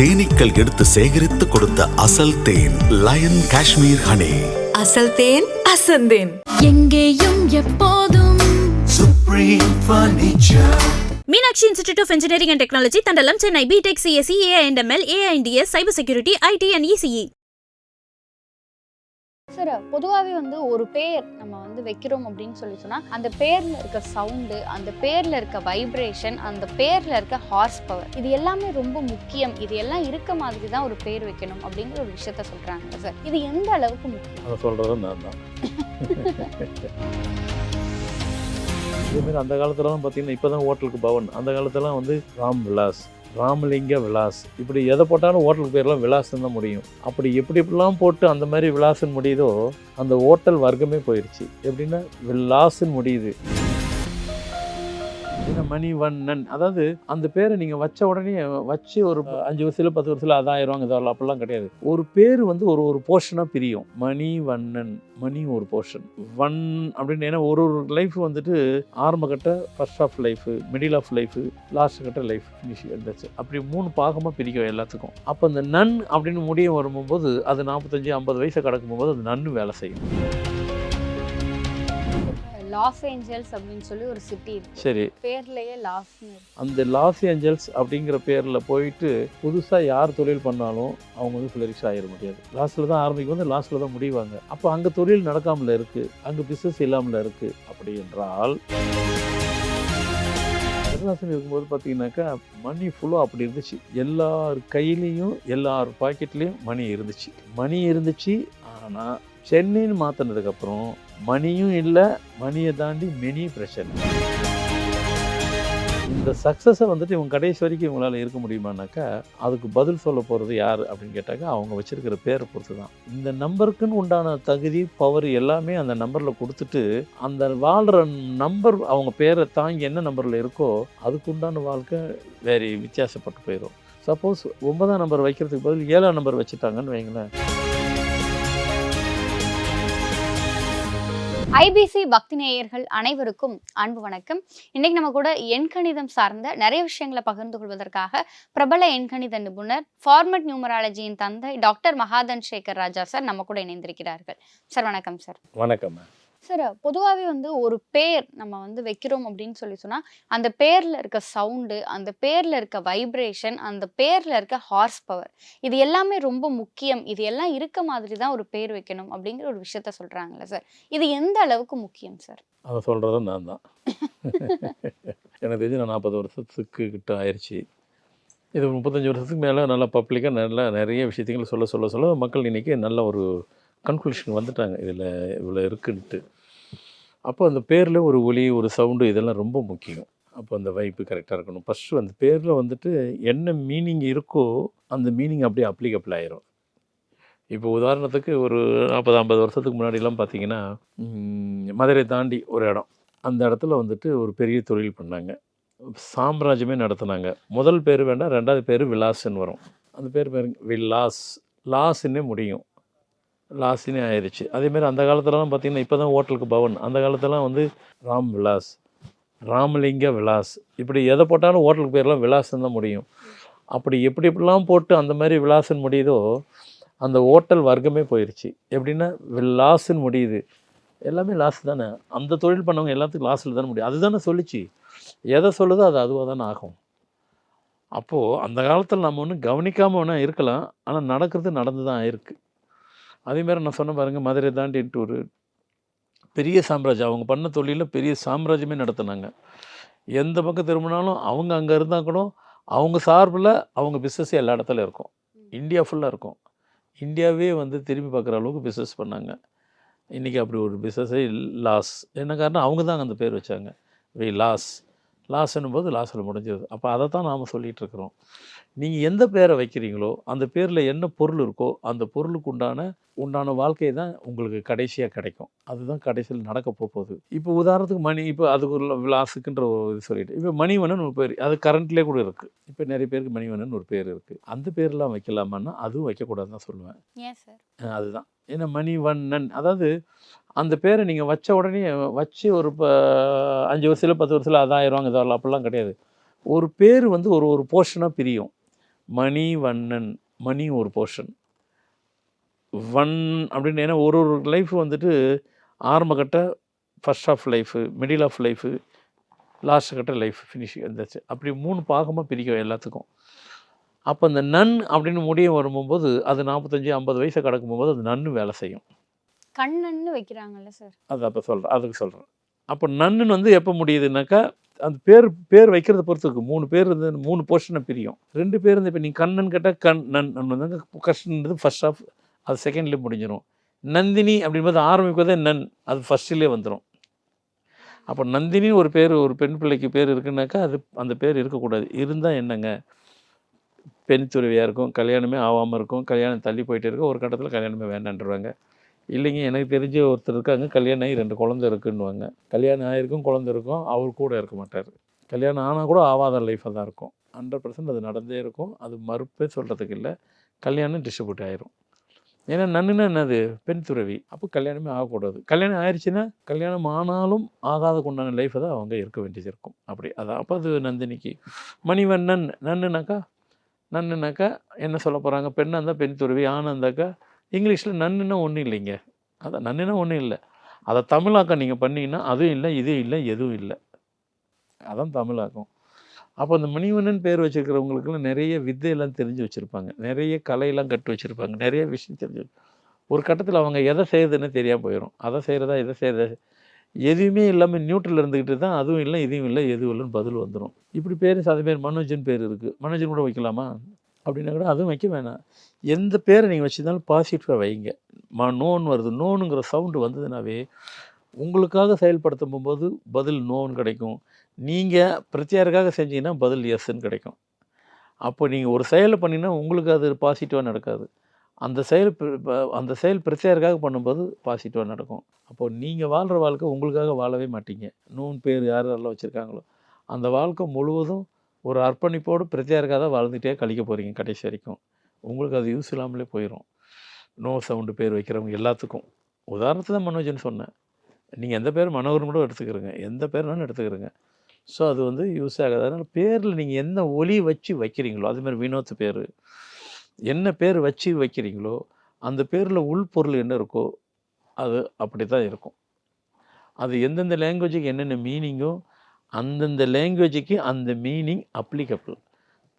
தேனீக்கள் எடுத்து சேகரித்து கொடுத்த அசல் தேன் லயன் காஷ்மீர் ஹனி. அசல் தேன் அசந்தேன் எங்கேயும் எப்போதும் supreme furniture Meenakshi institute of engineering and technology Thandalam Chennai. BTech CSC AI and ML AI and DS cyber security IT and ECE sir பொதுவாகவே வந்து ஒரு பேர் நம்ம வந்து வைக்கிறோம் அப்படின்னு சொல்லி சொன்னால் அந்த பேரில் இருக்க சவுண்டு அந்த பேரில் இருக்க வைப்ரேஷன் அந்த பேரில் இருக்க ஹார்ஸ் பவர் இது எல்லாமே ரொம்ப முக்கியம். இது எல்லாம் இருக்க மாதிரி தான் ஒரு பேர் வைக்கணும் அப்படிங்கிற ஒரு விஷயத்த சொல்கிறாங்க சார் இது எந்த அளவுக்கு முக்கியம்? அதை சொல்கிறது நான் தான். இதேமாரி அந்த காலத்துலலாம் பார்த்தீங்கன்னா இப்போ தான் ஹோட்டலுக்கு பவன். அந்த காலத்துலலாம் வந்து ராம் விலாஸ் ராமலிங்க விலாஸ். இப்படி எதை போட்டாலும் ஹோட்டலுக்கு பேரெலாம் விலாஸ்ன்னு தான் முடியும். அப்படி எப்படி எப்படிலாம் போட்டு அந்த மாதிரி விலாஸ்ன்னு முடியுதோ அந்த ஹோட்டல் வர்க்கமே போயிடுச்சு எப்படின்னா விலாஸ்ன்னு முடியுது. மணிவண்ணன். அதாவது அந்த பேரை நீங்கள் வச்ச உடனே வச்சு ஒரு அஞ்சு வருஷத்துல பத்து வருஷத்துல அதாயிரம் இதெல்லாம் அப்படிலாம் கிடையாது. ஒரு பேர் வந்து ஒரு ஒரு போர்ஷனாக பிரியும். மணிவண்ணன். மணி ஒரு போர்ஷன் வன் அப்படின்னு ஏன்னா ஒரு ஒரு லைஃப் வந்துட்டு ஆரம்ப கட்ட first of life middle of life last கட்ட லைஃப் ஃபினிஷ் இருந்துச்சு அப்படி மூணு பாகமாக பிரிக்கும் எல்லாத்துக்கும். அப்போ அந்த நன் அப்படின்னு முடிய வரும்போது அது நாற்பத்தஞ்சு ஐம்பது வயசை கடக்கும்போது அது நன்னு வேலை செய்யும். லாஸ் ஏஞ்சல்ஸ் அப்படின்னு சொல்லி ஒரு சிட்டி இருக்கு. சரி. பேர்லயே இருக்கு. அந்த லாஸ் ஏஞ்சல்ஸ் அப்படிங்கிற பேரில் போயிட்டு புதுசாக யார் தொழில் பண்ணாலும் அவங்க வந்து ஃப்ளரிஷ் ஆகிட முடியாது. லாஸ்ட்டில் தான் ஆரம்பிக்கும் வந்து லாஸ்ட்டில் தான் முடிவாங்க. அப்போ அங்கே தொழில் நடக்காமல் இருக்குது அங்கே பிஸ்னஸ் இல்லாமல் இருக்குது அப்படி என்றால் கருணாசன் இருக்கும்போது பார்த்தீங்கன்னாக்கா மணி ஃபுல்லாக அப்படி இருந்துச்சு. எல்லார் கையிலையும் எல்லார் பாக்கெட்லேயும் மணி இருந்துச்சு. மணி இருந்துச்சு ஆனால் சென்னைன்னு மாற்றினதுக்கப்புறம் மணியும் இல்லை மணியை தாண்டி மெனி பிரச்சனை இந்த சக்ஸஸை வந்துட்டு இவங்க கடைசி வரைக்கும் இவங்களால் இருக்க முடியுமானாக்கா அதுக்கு பதில் சொல்ல போகிறது யார் அப்படின்னு கேட்டாக்கா அவங்க வச்சுருக்கிற பேரை பொறுத்து தான் இந்த நம்பருக்குன்னு உண்டான தகுதி பவர் எல்லாமே அந்த நம்பரில் கொடுத்துட்டு அந்த வாழ்கிற நம்பர் அவங்க பேரை தாங்கி என்ன நம்பரில் இருக்கோ அதுக்கு உண்டான வாழ்க்கை வேறு வித்தியாசப்பட்டு போயிடும் சப்போஸ் ஒன்பதாம் நம்பர் வைக்கிறதுக்கு பதில் ஏழாம் நம்பர் வச்சுட்டாங்கன்னு வைங்களேன். ஐபிசி பக்தி நேயர்கள் அனைவருக்கும் அன்பு வணக்கம். இன்னைக்கு நம்ம கூட எண்கணிதம் சார்ந்த நிறைய விஷயங்களை பகிர்ந்து கொள்வதற்காக பிரபல எண்கணித நிபுணர் ஃபார்மட் நியூமராலஜியின் தந்தை டாக்டர் மகாதன் சேகர் ராஜா சார் நம்ம கூட இணைந்திருக்கிறார்கள். சார் வணக்கம் சார். வணக்கம். சார் பொதுவாகவே வந்து ஒரு பேர் நம்ம வந்து வைக்கிறோம் அப்படின்னு சொல்லி சொன்னால் அந்த பேரில் இருக்க சவுண்டு அந்த பேரில் இருக்க வைப்ரேஷன் அந்த பேரில் இருக்க ஹார்ஸ் பவர் இது எல்லாமே ரொம்ப முக்கியம். இது எல்லாம் இருக்க மாதிரி தான் ஒரு பேர் வைக்கணும் அப்படிங்கிற ஒரு விஷயத்த சொல்கிறாங்கல்ல சார் இது எந்த அளவுக்கு முக்கியம் சார் அதை சொல்கிறதும் நான் தான். எனக்கு தெரிஞ்சு நான் நாற்பது வருஷத்துக்கு கிட்ட ஆயிடுச்சு இது முப்பத்தஞ்சு வருஷத்துக்கு மேலே நல்லா பப்ளிக்காக நல்லா நிறைய விஷயத்தைகள் சொல்ல சொல்ல சொல்ல மக்கள் இன்றைக்கி நல்ல ஒரு கன்க்ளூஷன் வந்துட்டாங்க. இதில் இவ்வளோ இருக்குன்ட்டு. அப்போ அந்த பேரில் ஒரு ஒலி ஒரு சவுண்டு இதெல்லாம் ரொம்ப முக்கியம். அப்போ அந்த வைப்பு கரெக்டாக இருக்கணும். ஃபஸ்ட்டு அந்த பேரில் வந்துட்டு என்ன மீனிங் இருக்கோ அந்த மீனிங் அப்படியே அப்ளிகபிள் ஆயிரும். இப்போ உதாரணத்துக்கு ஒரு நாற்பது ஐம்பது வருஷத்துக்கு முன்னாடிலாம் பார்த்தீங்கன்னா மதுரை தாண்டி ஒரு இடம். அந்த இடத்துல வந்துட்டு ஒரு பெரிய தொழில் பண்ணாங்க. சாம்ராஜ்யமே நடத்துனாங்க. முதல் பேர் வேண்டாம் ரெண்டாவது பேர் விலாஸ்ன்னு வரும். அந்த பேர் பேர் விலாஸ். லாஸ்ன்னே முடியும். லாஸ்னே ஆயிடுச்சு அதேமாரி அந்த காலத்துலலாம் பார்த்திங்கன்னா இப்போ தான் ஹோட்டலுக்கு பவன். அந்த காலத்துலலாம் வந்து ராம் விலாஸ் ராமலிங்க விலாஸ். இப்படி எதை போட்டாலும் ஹோட்டலுக்கு பேரெலாம் விலாசம் தான் முடியும். அப்படி எப்படி எப்படிலாம் போட்டு அந்த மாதிரி விலாசன் முடியுதோ அந்த ஹோட்டல் வர்க்கமே போயிடுச்சு எப்படின்னா லாஸ்ன்னு முடியுது. எல்லாமே லாஸ் தானே. அந்த தொழில் பண்ணவங்க எல்லாத்துக்கும் லாஸில் தானே முடியும். அதுதானே சொல்லிச்சு. எதை சொல்லுதோ அது அதுவாக தானே ஆகும். அப்போது அந்த காலத்தில் நம்ம ஒன்றும் கவனிக்காமல் வேணால் இருக்கலாம். ஆனால் நடக்கிறது நடந்து தான் இருக்குது அதேமாதிரி நான் சொன்ன பாருங்கள் மதுரை தாண்டிட்டு ஒரு பெரிய சாம்ராஜ்யம். அவங்க பண்ண தொழிலில் பெரிய சாம்ராஜ்யமே நடத்துனாங்க. எந்த பக்கம் திரும்பினாலும் அவங்க அங்கே இருந்தால் கூட அவங்க சார்பில் அவங்க பிஸ்னஸ் எல்லா இடத்துல இருக்கும். இந்தியா ஃபுல்லாக இருக்கும். இந்தியாவே வந்து திரும்பி பார்க்குற அளவுக்கு பிஸ்னஸ் பண்ணாங்க. இன்றைக்கி அப்படி ஒரு பிஸ்னஸே லாஸ் என்ன காரணம்? அவங்க தான் அந்த பேர் வச்சாங்க. வி லாஸ் லாஸ்ன்னும் போது லாஸில் முடிஞ்சது. அப்போ அதை தான் நாம் சொல்லிகிட்டு இருக்கிறோம். நீங்கள் எந்த பேரை வைக்கிறீங்களோ அந்த பேரில் என்ன பொருள் இருக்கோ அந்த பொருளுக்கு உண்டான உண்டான வாழ்க்கை தான் உங்களுக்கு கடைசியாக கிடைக்கும். அதுதான் கடைசியில் நடக்க போகுது. இப்போ உதாரணத்துக்கு மணி இப்போ அதுக்கு ஒரு விலாசுக்குன்ற ஒரு இது சொல்லிட்டு இப்போ மணிவண்ணன் ஒரு பேர் அது கரண்ட்லேயே கூட இருக்குது இப்போ நிறைய பேருக்கு மணிவண்ணன் ஒரு பேர் இருக்குது அந்த பேர்லாம் வைக்கலாமான்னா அதுவும் வைக்கக்கூடாதுன்னு தான் சொல்லுவேன். அதுதான். ஏன்னா மணிவண்ணன் அதாவது அந்த பேரை நீங்கள் வச்ச உடனே வச்சு ஒரு இப்போ அஞ்சு வருஷத்தில் பத்து வருஷத்தில் அதாயிரம் இதெல்லாம் அப்படிலாம் கிடையாது. ஒரு பேர் வந்து ஒரு ஒரு போர்ஷனாக பிரியும். மணி வண்ணன் மணி ஒரு போர்ஷன் வன் அப்படின்னு ஏன்னா ஒரு ஒரு லைஃப் வந்துட்டு ஆரம்ப கட்ட first of life middle of life last கட்ட லைஃப் ஃபினிஷ் இருந்துச்சு அப்படி மூணு பாகமாக பிரிக்கும் எல்லாத்துக்கும். அப்போ இந்த நன் அப்படின்னு முடிய வரும்போது அது நாற்பத்தஞ்சு ஐம்பது வயசை கடக்கும்போது அது நன்னு வேலை செய்யும். கண்ணன்னு வைக்கிறாங்கல்ல சார். அது அப்போ சொல்கிறேன் அதுக்கு சொல்கிறேன் அப்போ நன்னு வந்து எப்போ முடியுதுனாக்கா அந்த பேர் பேர் வைக்கிறத பொறுத்துக்கு மூணு பேர் இருந்து மூணு போர்ஷனை பிரியும். ரெண்டு பேர் இருந்து இப்போ நீ கண்ணன் கேட்டால் கண் நன் வந்து கஷ்டன்றது ஃபர்ஸ்ட் ஆஃப் அது செகண்ட்லேயே முடிஞ்சிடும் நந்தினி அப்படின்போது ஆரம்பிப்பதே நன். அது ஃபஸ்ட்லேயே வந்துடும் அப்போ நந்தினின்னு ஒரு பேர் ஒரு பெண் பிள்ளைக்கு பேர் இருக்குன்னாக்கா அது அந்த பேர் இருக்கக்கூடாது. இருந்தால் என்னங்க? பெண் துறவியாக இருக்கும் கல்யாணமே ஆகாமல் இருக்கும் கல்யாணம் தள்ளி போயிட்டே இருக்கும் ஒரு கட்டத்தில் கல்யாணமே வேண்டான்றாங்க இல்லைங்க எனக்கு தெரிஞ்ச ஒருத்தர் இருக்காங்க கல்யாணம் ஆகி ரெண்டு குழந்தை இருக்குன்னுவாங்க. கல்யாணம் ஆகிருக்கும் குழந்தை இருக்கும் அவர் கூட இருக்க மாட்டார். கல்யாணம் ஆனால் கூட ஆவாத லைஃபாக தான் இருக்கும். ஹண்ட்ரட் பர்சன்ட் அது நடந்தே இருக்கும். அது மறுப்பே சொல்கிறதுக்கு இல்லை. கல்யாணம் டிஸ்ட்ரிபியூட் ஆயிரும். ஏன்னா நன்னுன்னா என்னது? பெண் துறவி. அப்போ கல்யாணமே ஆகக்கூடாது. கல்யாணம் ஆயிடுச்சுன்னா கல்யாணம் ஆனாலும் ஆகாத கொண்டான லைஃப்பை தான் அவங்க இருக்க வேண்டியது இருக்கும். அப்படி. அதான். அப்போ அது நந்தினிக்கு. மணிவண்ணன் நன்னுனாக்கா? நன்னுனாக்கா என்ன சொல்ல போகிறாங்க பெண்ணாக இருந்தால் பெண் துறவி ஆணாக இருந்தாக்கா இங்கிலீஷில் நன்னுன்னா ஒன்றும் இல்லைங்க. அதான் நன்னுன்னா ஒன்றும் இல்லை. அதை தமிழாக்கம் நீங்கள் பண்ணிங்கன்னா அதுவும் இல்லை இதுவும் இல்லை எதுவும் இல்லை. அதான் தமிழாக்கம். அப்போ அந்த மணிவண்ணன் பேர் வச்சுருக்கிறவங்களுக்குலாம் நிறைய வித்தையெல்லாம் தெரிஞ்சு வச்சுருப்பாங்க. நிறைய கலையெல்லாம் கட்டு வச்சுருப்பாங்க. நிறைய விஷயம் தெரிஞ்சு ஒரு கட்டத்தில் அவங்க எதை செய்யுதுன்னு தெரியாமல் போயிடும் அதை செய்கிறதா எதை செய்கிறதா எதுவுமே இல்லாமல் நியூட்ரல் இருந்துக்கிட்டு தான் அதுவும் இல்லை இதுவும் இல்லை எதுவும் இல்லைன்னு பதில் வந்துடும் இப்படி பேர் சாத பேர் மனோஜன் பேர் இருக்குது மனோஜன் கூட வைக்கலாமா? அப்படின்னா கூட அதுவும் வைக்க வேணாம். எந்த பேரை நீங்கள் வச்சுருந்தாலும் பாசிட்டிவாக வைங்க. ம நோன் வருது. நோனுங்கிற சவுண்டு வந்ததுனாவே உங்களுக்காக செயல்படுத்தும் போது பதில் நோன்னு கிடைக்கும். நீங்கள் பிரத்தியாருக்காக செஞ்சீங்கன்னா பதில் எஸ்ன்னு கிடைக்கும். அப்போ நீங்கள் ஒரு செயலை பண்ணினா உங்களுக்கு அது பாசிட்டிவாக நடக்காது. அந்த செயல் அந்த செயல் பிரத்தியாருக்காக பண்ணும்போது பாசிட்டிவாக நடக்கும். அப்போது நீங்கள் வாழ்கிற வாழ்க்கை உங்களுக்காக வாழவே மாட்டீங்க. நூன் பேர் யார் யாரெல்லாம் வச்சுருக்காங்களோ அந்த வாழ்க்கை முழுவதும் ஒரு அர்ப்பணிப்போடு பிரத்தியாருக்காக தான் வாழ்ந்துட்டே கழிக்க போகிறீங்க கடைசி வரைக்கும். உங்களுக்கு அது யூஸ் இல்லாமலே போயிடும் நோ சவுண்டு பேர் வைக்கிறவங்க எல்லாத்துக்கும். உதாரணத்துக்கு தான் மனோஜன் சொன்னேன். நீங்கள் எந்த பேர் மனோகரன் கூட எடுத்துக்கிறங்க. எந்த பேர்னாலும் எடுத்துக்கிறங்க. ஸோ அது வந்து யூஸ் ஆகாது. அதனால் பேரில் நீங்கள் என்ன ஒலி வச்சு வைக்கிறீங்களோ அதுமாதிரி வினோத் பேர் என்ன பேர் வச்சு வைக்கிறீங்களோ அந்த பேரில் உள்பொருள் என்ன இருக்கோ அது அப்படி தான் இருக்கும். அது எந்தெந்த லாங்குவேஜுக்கு என்னென்ன மீனிங்கோ அந்தந்த லாங்குவேஜுக்கு அந்த மீனிங் அப்ளிகபிள்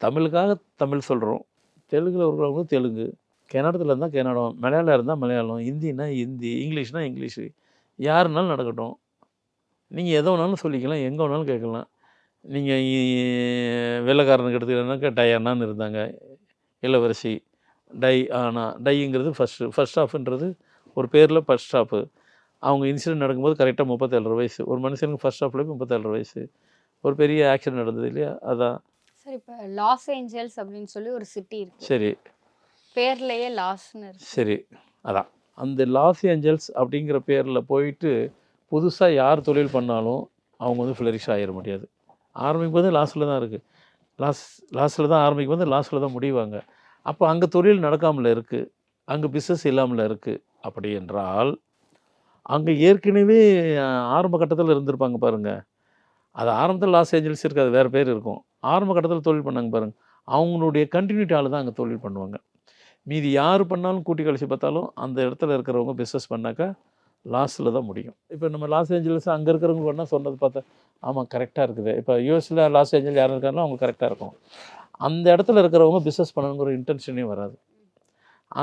தமிழுக்காக தமிழ் சொல்கிறோம் தெலுங்கில் இருக்கிறவங்க தெலுங்கு. கன்னடத்தில் இருந்தால் கன்னடம் மலையாளம் இருந்தால் மலையாளம் ஹிந்தினா ஹிந்தி இங்கிலீஷ்னால் இங்கிலீஷு. யாருனாலும் நடக்கட்டும். நீங்கள் எதை வேணாலும் சொல்லிக்கலாம் எங்கே வேணாலும் கேட்கலாம். நீங்கள் வெள்ளைக்காரனுக்கு எடுத்துக்கிட்டனாக்கா டயானான்னு இருந்தாங்க. இளவரசி. டை ஆனா டைங்கிறது ஃபஸ்ட்டு ஃபஸ்ட் ஹாஃப்ன்றது ஒரு பேரில் ஃபஸ்ட் ஸ்டாப்பு அவங்க இன்சிடென்ட் நடக்கும்போது கரெக்டாக முப்பத்தேழு வயசு. ஒரு மனுஷனுக்கு ஃபர்ஸ்ட் ஹாஃப்ல முப்பத்தேழு வயசு. ஒரு பெரிய ஆக்சிடென்ட் நடந்தது இல்லையா? அதான். சார் இப்போ லாஸ் ஏஞ்சல்ஸ் அப்படின்னு சொல்லி ஒரு சிட்டி இருக்கு. சரி. பேர்லயே இருக்கு. சரி. அதான். அந்த லாஸ் ஏஞ்சல்ஸ் அப்படிங்கிற பேரில் போயிட்டு புதுசாக யார் தொழில் பண்ணாலும் அவங்க வந்து ஃப்ளரிஷ் ஆகிட முடியாது. ஆரம்பிக்கும் போது லாஸில் தான் இருக்குது லாஸ் லாஸில் தான் ஆரம்பிக்கும் போது லாஸில் தான் முடிவாங்க. அப்போ அங்கே தொழில் நடக்காமல் இருக்குது அங்கே பிஸ்னஸ் இல்லாமல் இருக்குது அப்படி என்றால் அங்கே ஏற்கனவே ஆரம்ப கட்டத்தில் இருந்திருப்பாங்க பாருங்கள் அது ஆரம்பத்தில் லாஸ் ஏஞ்சல்ஸ் இருக்காது வேறு பேர் இருக்கும். ஆரம்ப கட்டத்தில் தொழில் பண்ணாங்க பாருங்கள் அவங்களுடைய கண்டினியூட்டி ஆள் தான் அங்கே தொழில் பண்ணுவாங்க. மீதி யார் பண்ணாலும் கூட்டி கழிச்சு பார்த்தாலும் அந்த இடத்துல இருக்கிறவங்க பிஸ்னஸ் பண்ணாக்கா லாஸில் தான் முடியும். இப்போ நம்ம லாஸ் ஏஞ்சல்ஸ் அங்கே இருக்கிறவங்க பண்ணால் சொன்னது பார்த்தா ஆமாம் கரெக்டாக இருக்குது. இப்போ யூஎஸில் லாஸ் ஏஞ்சல் யார் இருக்காங்களோ அவங்க கரெக்டாக இருக்கும். அந்த இடத்துல இருக்கிறவங்க பிஸ்னஸ் பண்ணணுங்கிற இன்டென்ஷனே வராது.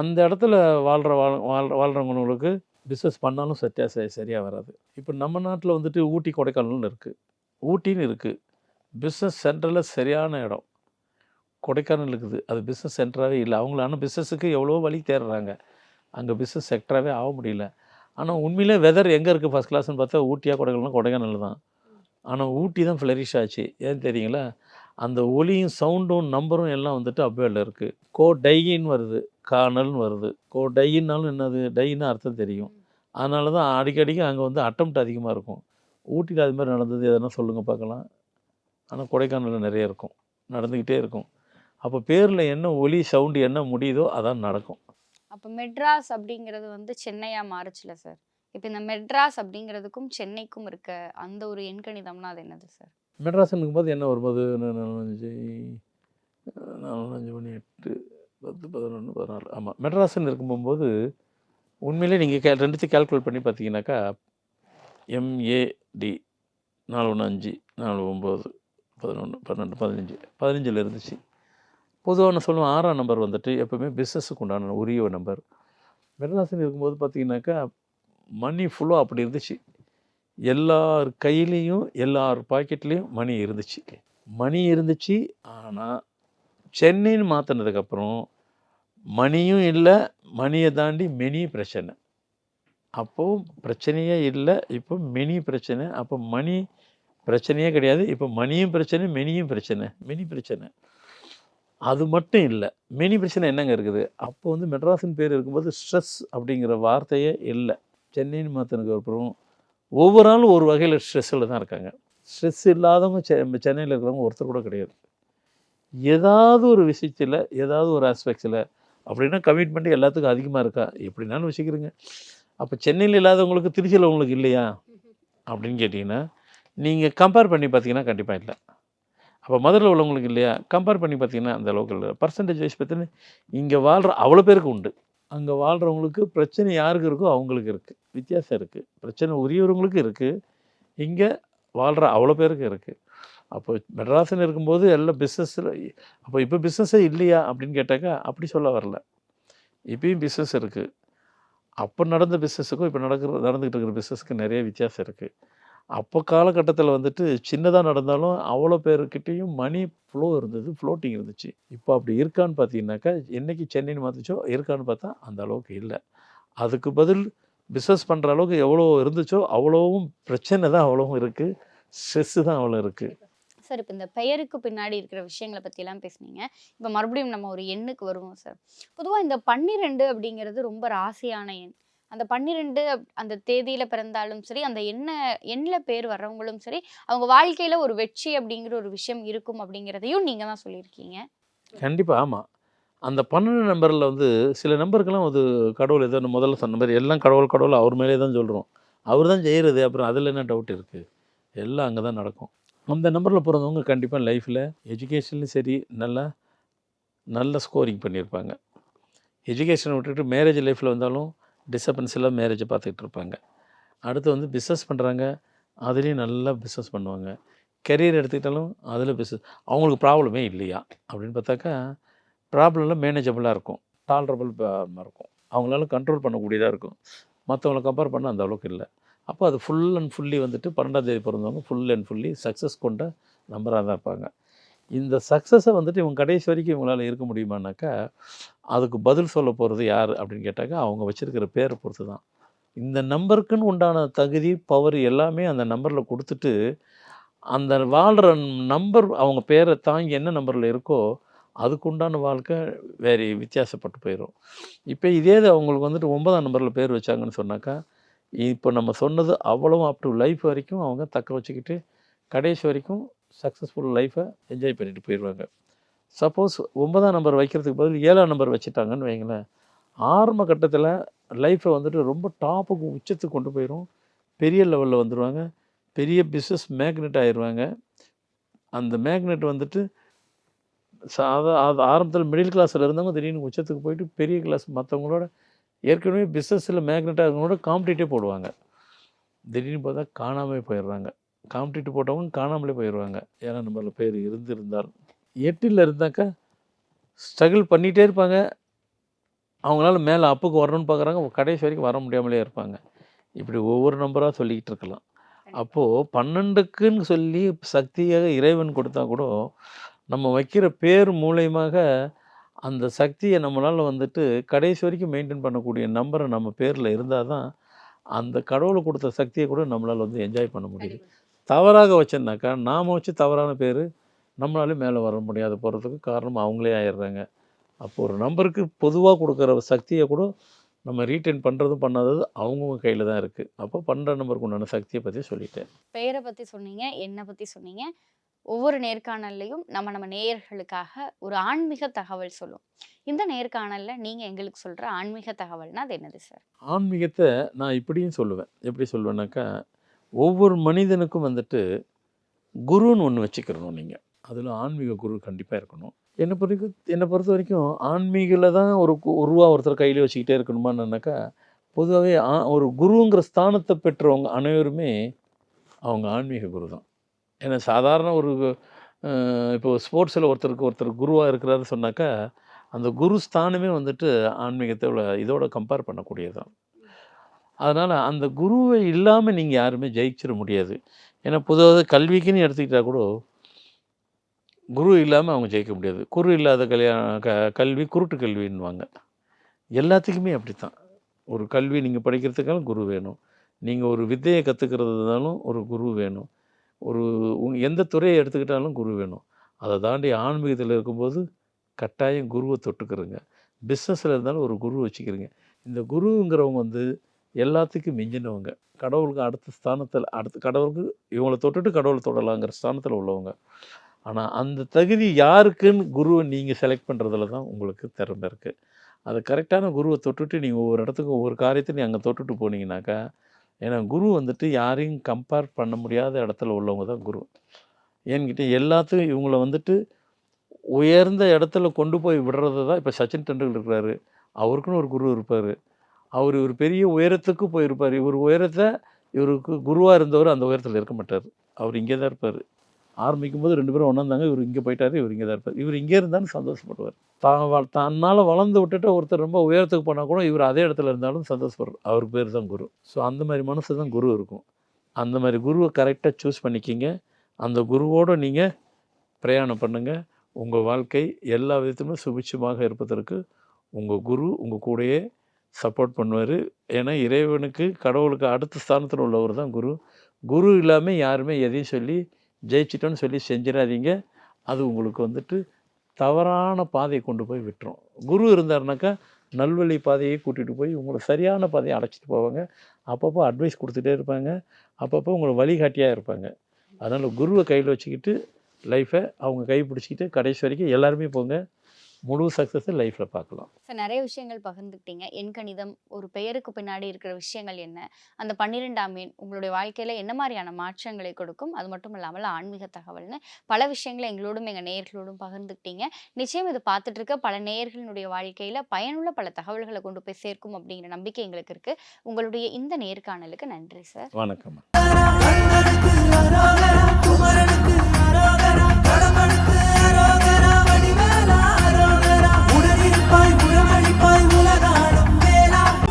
அந்த இடத்துல வாழ்கிற வாழ் வாழ் வாழ்கிறவங்களுக்கு பிஸ்னஸ் பண்ணாலும் சரியாக சரியாக வராது. இப்போ நம்ம நாட்டில் வந்துட்டு ஊட்டி கொடைக்கானல்னு இருக்குது ஊட்டின்னு இருக்குது பிஸ்னஸ் சென்டரில் சரியான இடம். கொடைக்கானல் இருக்குது. அது பிஸ்னஸ் சென்டராகவே இல்லை. அவங்கள ஆனால் பிஸ்னஸுக்கு எவ்வளோ வழி தேடுறாங்க. அங்கே பிஸ்னஸ் செக்டராகவே ஆக முடியல. ஆனால் உண்மையிலே வெதர் எங்கே இருக்குது ஃபஸ்ட் கிளாஸ்னு பார்த்தா ஊட்டியாக கொடைக்கானல் கொடைக்கானல் தான். ஆனால் ஊட்டி தான் ஃப்ளரிஷ் ஆச்சு. ஏன் தெரியுங்களா? அந்த ஒலியும் சவுண்டும் நம்பரும் எல்லாம் வந்துட்டு அப்வேல இருக்குது கோ டையின்னு வருது. கானல்னு வருது. கோ டையின்னாலும் என்னது? டைன்னு அர்த்தம் தெரியும். அதனால தான் அடிக்கடிக்கு அங்கே வந்து அட்டம்ப்ட் அதிகமாக இருக்கும். ஊட்டியில் அது மாதிரி நடந்தது எதனா சொல்லுங்கள் பார்க்கலாம். ஆனால் கொடைக்கானலில் நிறைய இருக்கும். நடந்துக்கிட்டே இருக்கும். அப்போ பேரில் என்ன ஒலி சவுண்டு என்ன முடியுதோ அதான் நடக்கும். அப்போ மெட்ராஸ் அப்படிங்கிறது வந்து சென்னையா மாறுச்சுல சார் இப்போ இந்த மெட்ராஸ் அப்படிங்கிறதுக்கும் சென்னைக்கும் இருக்க அந்த ஒரு எண்கணிதம்னா அது என்னது சார் மெட்ராஸ்னுக்கும் போது என்ன வரும்போது நாலு அஞ்சு மணி எட்டு பத்து பதினொன்று பதினாலு ஆமாம் மெட்ராஸ்ன்னு இருக்கும்போது உண்மையிலே நீங்கள் கே ரெண்டுத்தையும் கால்குலேட் பண்ணி பார்த்தீங்கன்னாக்கா எம்ஏடி நாலு ஒன்று அஞ்சு நாலு ஒம்பது பதினொன்று பன்னெண்டு பதினஞ்சு பதினஞ்சில் இருந்துச்சு. பொதுவாக நான் சொல்லுவேன் ஆறாம் நம்பர் வந்துட்டு எப்போவுமே பிஸ்னஸுக்கு உண்டான உரிய நம்பர் மெட்ராஸ்ன்னு இருக்கும்போது பார்த்தீங்கன்னாக்கா மணி ஃபுல்லாக அப்படி இருந்துச்சு. எல்லார் கையிலையும் எல்லார் பாக்கெட்லேயும் மணி இருந்துச்சு. மணி இருந்துச்சு ஆனால் சென்னைன்னு மாற்றினதுக்கப்புறம் மணியும் இல்லை மணியை தாண்டி மெனி பிரச்சனை. அப்போது பிரச்சனையே இல்லை இப்போ மெனி பிரச்சனை. அப்போ மணி பிரச்சனையே கிடையாது. இப்போ மணியும் பிரச்சனை மெனியும் பிரச்சனை. மெனி பிரச்சனை. அது மட்டும் இல்லை. மெனி பிரச்சனை என்னங்க இருக்குது? அப்போ வந்து மெட்ராஸின் பேர் இருக்கும்போது ஸ்ட்ரெஸ் அப்படிங்கிற வார்த்தையே இல்லை. சென்னைன்னு மாத்தனுக்கு அப்புறம் ஒவ்வொரு ஆளும் ஒரு வகையில் ஸ்ட்ரெஸ்ஸில் தான் இருக்காங்க. ஸ்ட்ரெஸ் இல்லாதவங்க சென்னையில் இருக்கிறவங்க ஒருத்தர் கூட கிடையாது. ஏதாவது ஒரு விஷயத்தில் ஏதாவது ஒரு ஆஸ்பெக்ட்ஸில் அப்படின்னா கமிட்மெண்ட் எல்லாத்துக்கும் அதிகமாக இருக்கா? எப்படினாலும் வச்சுக்கிறீங்க அப்போ சென்னையில் இல்லாதவங்களுக்கு திருச்சியில் உங்களுக்கு இல்லையா? அப்படின்னு கேட்டிங்கன்னா நீங்கள் கம்பேர் பண்ணி பார்த்தீங்கன்னா கண்டிப்பாக இல்லை. அப்போ மதுரையில் உள்ளவங்களுக்கு இல்லையா? கம்பேர் பண்ணி பார்த்தீங்கன்னா அந்த அளவுக்கு இல்லை. பர்சன்டேஜ் வைஸ் பார்த்தீங்கன்னா இங்கே வாழ்கிற அவ்வளோ பேருக்கு உண்டு. அங்கே வாழ்கிறவங்களுக்கு பிரச்சனை யாருக்கு இருக்கோ அவங்களுக்கு இருக்குது வித்தியாசம் இருக்குது பிரச்சனை உரியவர்களுக்கு இருக்குது இங்கே வாழ்கிற அவ்வளோ பேருக்கு இருக்குது அப்போ மெட்ராஸில் இருக்கும்போது எல்லாம் பிஸ்னஸில் அப்போ இப்போ பிஸ்னஸே இல்லையா அப்படின்னு கேட்டாக்கா அப்படி சொல்ல வரல. இப்பயும் பிஸ்னஸ் இருக்குது அப்போ நடந்த பிஸ்னஸுக்கும் இப்போ நடக்கிற நடந்துக்கிட்டு இருக்கிற பிஸ்னஸுக்கு நிறைய வித்தியாசம் இருக்குது அப்போ காலகட்டத்தில் வந்துட்டு சின்னதாக நடந்தாலும் அவ்வளோ பேருக்கிட்டேயும் மணி ஃப்ளோ இருந்தது ஃப்ளோட்டிங் இருந்துச்சு. இப்போ அப்படி இருக்கான்னு பார்த்தீங்கன்னாக்கா என்னைக்கு சென்னைன்னு மாற்றிச்சோ இருக்கான்னு பார்த்தா அந்த அளவுக்கு இல்லை. அதுக்கு பதில் பிஸ்னஸ் பண்ணுற அளவுக்கு எவ்வளோ இருந்துச்சோ அவ்வளோவும் பிரச்சனை தான் அவ்வளோவும் இருக்குது ஸ்ட்ரெஸ்ஸு தான் அவ்வளோ இருக்குது சார் இப்போ இந்த பெயருக்கு பின்னாடி இருக்கிற விஷயங்களை பற்றியெல்லாம் பேசுனீங்க. இப்போ மறுபடியும் நம்ம ஒரு எண்ணுக்கு வருவோம் சார். பொதுவாக இந்த பன்னிரெண்டு அப்படிங்கிறது ரொம்ப ராசியான எண். அந்த பன்னிரெண்டு அந்த தேதியில பிறந்தாலும் சரி அந்த எண்ண எண்ணில் பேர் வர்றவங்களும் சரி அவங்க வாழ்க்கையில ஒரு வெற்றி அப்படிங்கிற ஒரு விஷயம் இருக்கும் அப்படிங்கிறதையும் நீங்க தான் சொல்லியிருக்கீங்க. கண்டிப்பாக ஆமாம் அந்த பன்னெண்டு நம்பரில் வந்து சில நம்பருக்கெல்லாம் அது கடவுள் ஏதோ முதல்ல சொன்ன மாதிரி எல்லாம் கடவுள் கடவுள் அவர் மேலே தான் சொல்கிறோம் அவர் தான் செய்கிறது அப்புறம் அதில் என்ன டவுட் இருக்குது எல்லாம் அங்கே தான் நடக்கும். அந்த நம்பரில் பிறந்தவங்க கண்டிப்பாக லைஃப்பில் எஜுகேஷன்லையும் சரி நல்லா நல்ல ஸ்கோரிங் பண்ணியிருப்பாங்க. எஜுகேஷனை விட்டுட்டு மேரேஜ் லைஃப்பில் வந்தாலும் டிஸ்டர்பன்ஸ் எல்லாம் மேரேஜை பார்த்துக்கிட்டு இருப்பாங்க. அடுத்து வந்து பிஸ்னஸ் பண்ணுறாங்க அதுலேயும் நல்லா பிஸ்னஸ் பண்ணுவாங்க. கெரியர் எடுத்துக்கிட்டாலும் அதில் பிஸ்னஸ் அவங்களுக்கு ப்ராப்ளமே இல்லையா? அப்படின்னு பார்த்தாக்கா ப்ராப்ளம்லாம் மேனேஜபிளாக இருக்கும். டாலரபிள் இருக்கும். அவங்களால கண்ட்ரோல் பண்ணக்கூடியதாக இருக்கும். மற்றவங்களை கம்பேர் பண்ண அந்த அளவுக்கு இல்லை. அப்போ அது ஃபுல் அண்ட் ஃபுல்லி வந்துட்டு பன்னெண்டாம் தேதி பிறந்தவங்க ஃபுல் அண்ட் ஃபுல்லி சக்ஸஸ் கொண்ட நம்பராக தான் இருப்பாங்க. இந்த சக்ஸஸை வந்துட்டு இவங்க கடைசி வரைக்கும் இவங்களால இருக்க முடியுமானாக்கா அதுக்கு பதில் சொல்ல போகிறது யார் அப்படின்னு கேட்டாக்கா அவங்க வச்சுருக்கிற பேரை பொறுத்து தான். இந்த நம்பருக்குன்னு உண்டான தகுதி பவர் எல்லாமே அந்த நம்பரில் கொடுத்துட்டு அந்த வாழ்கிற நம்பர் அவங்க பேரை தாங்கி என்ன நம்பரில் இருக்கோ அதுக்குண்டான வாழ்க்கை வேறு வித்தியாசப்பட்டு போயிடும் இப்போ இதே இது அவங்களுக்கு வந்துட்டு ஒன்பதாம் நம்பரில் பேர் வச்சாங்கன்னு சொன்னாக்கா இப்போ நம்ம சொன்னது அவ்வளவும் அப் டு லைஃப் வரைக்கும் அவங்க தக்க வச்சுக்கிட்டு கடைசி வரைக்கும் சக்ஸஸ்ஃபுல் லைஃப்பை என்ஜாய் பண்ணிட்டு போயிடுவாங்க சப்போஸ் ஒன்பதாம் நம்பர் வைக்கிறதுக்கு பதில் ஏழாம் நம்பர் வச்சுட்டாங்கன்னு வைங்களேன் ஆரம்ப கட்டத்தில் லைஃப்பை வந்துட்டு ரொம்ப டாப்புக்கு உச்சத்துக்கு கொண்டு போயிடும் பெரிய லெவலில் வந்துடுவாங்க பெரிய பிஸ்னஸ் மேக்னெட் ஆயிடுவாங்க அந்த மேக்னெட் வந்துட்டு சாதா அது ஆரம்பத்தில் மிடில் கிளாஸில் இருந்தவங்க திடீர்னு உச்சத்துக்கு போயிட்டு பெரிய கிளாஸ் மற்றவங்களோட ஏற்கனவே பிஸ்னஸில் மேக்னெட்டாக இருக்கவங்களோட காம்படிட்டே போடுவாங்க. திடீர்னு பார்த்தா காணாமல் போயிடுறாங்க. காம்படிட்டிவ் போட்டவங்க காணாமலே போயிடுவாங்க. ஏன்னா நம்மள பேர் இருந்திருந்தால். எட்டில் இருந்தாக்கா ஸ்ட்ரகிள் பண்ணிகிட்டே இருப்பாங்க. அவங்களால மேலே அப்புக்கு வரணும்னு பார்க்குறாங்க கடைசி வரைக்கும் வர முடியாமலே இருப்பாங்க. இப்படி ஒவ்வொரு நம்பராக சொல்லிக்கிட்டு இருக்கலாம். அப்போது பன்னெண்டுக்குன்னு சொல்லி சக்தியாக இறைவன் கொடுத்தா கூட நம்ம வைக்கிற பேர் மூலயமாக அந்த சக்தியை நம்மளால் வந்துட்டு கடைசி வரைக்கும் மெயின்டைன் பண்ணக்கூடிய நம்பரை நம்ம பேரில் இருந்தால் தான் அந்த கடவுளை கொடுத்த சக்தியை கூட நம்மளால் வந்து என்ஜாய் பண்ண முடியுது. தவறாக வச்சோன்னாக்கா நாம் வச்சு தவறான பேர் நம்மளாலே மேலே வர முடியாத. போகிறதுக்கு காரணம் அவங்களே ஆயிடுறாங்க. அப்போ ஒரு நம்பருக்கு பொதுவாக கொடுக்குற சக்தியை கூட நம்ம ரீட்டைன் பண்ணுறதும் பண்ணாதது அவங்கவுங்க கையில் தான் இருக்குது அப்போ பன்னெண்டு நம்பருக்கு உண்டான சக்தியை பற்றி சொல்லிட்டேன். பெயரை பத்தி சொன்னீங்க எண்ணை பத்தி சொன்னீங்க. ஒவ்வொரு நேர்காணல்லையும் நம்ம நம்ம நேயர்களுக்காக ஒரு ஆன்மீக தகவல் சொல்லும். இந்த நேர்காணலில் நீங்கள் எங்களுக்கு சொல்கிற ஆன்மீக தகவல்னா அது என்னது சார்? ஆன்மீகத்தை நான் இப்படியும் சொல்லுவேன். எப்படி சொல்லுவேன்னாக்கா ஒவ்வொரு மனிதனுக்கும் வந்துட்டு குருன்னு ஒன்று வச்சுக்கிறணும் நீங்கள் அதில் ஆன்மீக குரு கண்டிப்பாக இருக்கணும். என்னை பொறுத்த என்னை பொறுத்த வரைக்கும் ஆன்மீகில் தான் ஒரு கு- ஒரு ரூபா ஒருத்தர் கையில் வச்சுக்கிட்டே இருக்கணுமான்னாக்கா பொதுவாகவே ஒரு குருங்கிற ஸ்தானத்தை பெற்றவங்க அனைவருமே அவங்க ஆன்மீக குரு தான் ஏன்னா சாதாரண ஒரு இப்போ ஸ்போர்ட்ஸில் ஒருத்தருக்கு ஒருத்தர் குருவாக இருக்கிறாரு சொன்னாக்கா அந்த குரு ஸ்தானமே வந்துட்டு ஆன்மீகத்தை இதோட கம்பேர் பண்ணக்கூடியதுதான். அதனால் அந்த குருவை இல்லாமல் நீங்கள் யாருமே ஜெயிச்சிட முடியாது. ஏன்னா பொதுவாக கல்விக்குன்னு எடுத்துக்கிட்டால் கூட குரு இல்லாமல் அவங்க ஜெயிக்க முடியாது. குரு இல்லாத கல்யாண க கல்வி குருட்டு கல்வின்னுவாங்க. எல்லாத்துக்குமே அப்படித்தான். ஒரு கல்வி நீங்கள் படிக்கிறதுக்கான குரு வேணும். நீங்கள் ஒரு வித்தையை கற்றுக்கிறதுனாலும் ஒரு குரு வேணும். ஒரு எந்த துறையை எடுத்துக்கிட்டாலும் குரு வேணும். அதை தாண்டி ஆன்மீகத்தில் இருக்கும்போது கட்டாயம் குருவை தொட்டுக்கிறோங்க. பிஸ்னஸில் இருந்தாலும் ஒரு குரு வச்சுக்கிறீங்க. இந்த குருங்கிறவங்க வந்து எல்லாத்துக்கும் மிஞ்சினவங்க. கடவுளுக்கு அடுத்த ஸ்தானத்தில் அடுத்த கடவுளுக்கு இவங்களை தொட்டுட்டு கடவுளை தொடலாங்கிற ஸ்தானத்தில் உள்ளவங்க. ஆனால் அந்த தகுதி யாருக்குன்னு குருவை நீங்கள் செலக்ட் பண்ணுறதுல தான் உங்களுக்கு திறமை இருக்குது அது கரெக்டான குருவை தொட்டுட்டு நீங்கள் ஒவ்வொரு இடத்துக்கும் ஒவ்வொரு காரியத்தையும் நீங்கள் அங்கே தொட்டுட்டு போனீங்கன்னாக்கா ஏன்னா குரு வந்துட்டு யாரையும் கம்பேர் பண்ண முடியாத இடத்துல உள்ளவங்க தான் குரு. ஏன்கிட்ட எல்லாத்தையும் இவங்கள வந்துட்டு உயர்ந்த இடத்துல கொண்டு போய் விடுறது தான் இப்போ சச்சின் டெண்டுல்கர் இருக்கிறாரு. அவருக்குன்னு ஒரு குரு இருப்பார். அவர் ஒரு பெரிய உயரத்துக்கு போயிருப்பார். இவர் உயரத்தை இவருக்கு குருவாக இருந்தவர் அந்த உயரத்தில் இருக்க மாட்டார். அவர் இங்கே தான் இருப்பார். ஆரம்பிக்கும் போது ரெண்டு பேரும் ஒன்றாந்தாங்க இவர் இங்கே போயிட்டாரு இவர் இங்கே தான் இருப்பார். இவர் இங்கே இருந்தாலும் சந்தோஷப்படுவார். தான் வ- தன்னால் வளர்ந்து விட்டுட்டு ஒருத்தர் ரொம்ப உயரத்துக்கு போனால் கூட இவர் அதே இடத்துல இருந்தாலும் சந்தோஷப்படுறார் அவர் பேர் தான் குரு. ஸோ அந்த மாதிரி மனசு தான் குரு இருக்கும். அந்த மாதிரி குருவை கரெக்டாக சூஸ் பண்ணிக்கிங்க. அந்த குருவோடு நீங்கள் பிரயாணம் பண்ணுங்கள் உங்கள் வாழ்க்கை எல்லா விதத்திலும் சுபிட்சமாக இருப்பதற்கு உங்கள் குரு உங்கள் கூடயே சப்போர்ட் பண்ணுவார். ஏன்னா இறைவனுக்கு கடவுளுக்கு அடுத்த ஸ்தானத்தில் உள்ளவர் தான் குரு. குரு இல்லாமல் யாருமே எதையும் சொல்லி ஜெயிச்சிட்டோன்னு சொல்லி செஞ்சிடாதீங்க. அது உங்களுக்கு வந்துட்டு தவறான பாதையை கொண்டு போய் விட்டுரும். குரு இருந்தாருனாக்கா நல்வழி பாதையை கூட்டிகிட்டு போய் உங்களை சரியான பாதையை அழைச்சிட்டு போவாங்க. அப்பப்போ அட்வைஸ் கொடுத்துட்டே இருப்பாங்க. அப்பப்போ உங்களை வழிகாட்டியாக இருப்பாங்க. அதனால் குருவை கையில் வச்சுக்கிட்டு லைஃப்பை அவங்க கை பிடிச்சிக்கிட்டு கடைசி வரைக்கும் எல்லாருமே போங்க. முழு சக்ஸஸை லைஃப்பில் பார்க்கலாம். சார் நிறைய விஷயங்கள் பகிர்ந்துக்கிட்டீங்க. எண் கணிதம் ஒரு பெயருக்கு பின்னாடி இருக்கிற விஷயங்கள் என்ன? அந்த பன்னிரெண்டாம் எண் உங்களுடைய வாழ்க்கையில என்ன மாதிரியான மாற்றங்களை கொடுக்கும்? அது மட்டும் இல்லாமல் ஆன்மீக தகவல்னு பல விஷயங்களை எங்களோடும் எங்க நேயர்களோடும் பகிர்ந்துக்கிட்டீங்க. நிச்சயம் இது பார்த்துட்டு இருக்க பல நேயர்களுடைய வாழ்க்கையில பயனுள்ள பல தகவல்களை கொண்டு போய் சேர்க்கும் அப்படிங்கிற நம்பிக்கை எங்களுக்கு இருக்கு. உங்களுடைய இந்த நேர்காணலுக்கு நன்றி சார். வணக்கம்.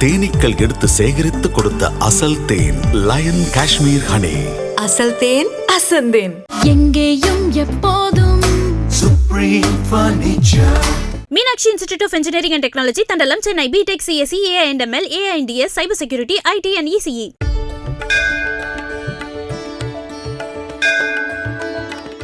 தேனீக்கள் எடுத்து சேகரித்து கொடுத்த அசல் தேன் லயன் காஷ்மீர் ஹனி. அசல் தேன் அசந்தேன் எங்கேயும் எப்போதும் Meenakshi institute of engineering and technology Thandalam Chennai. BTech CSC AI and ML AI and DS cyber security IT and ECE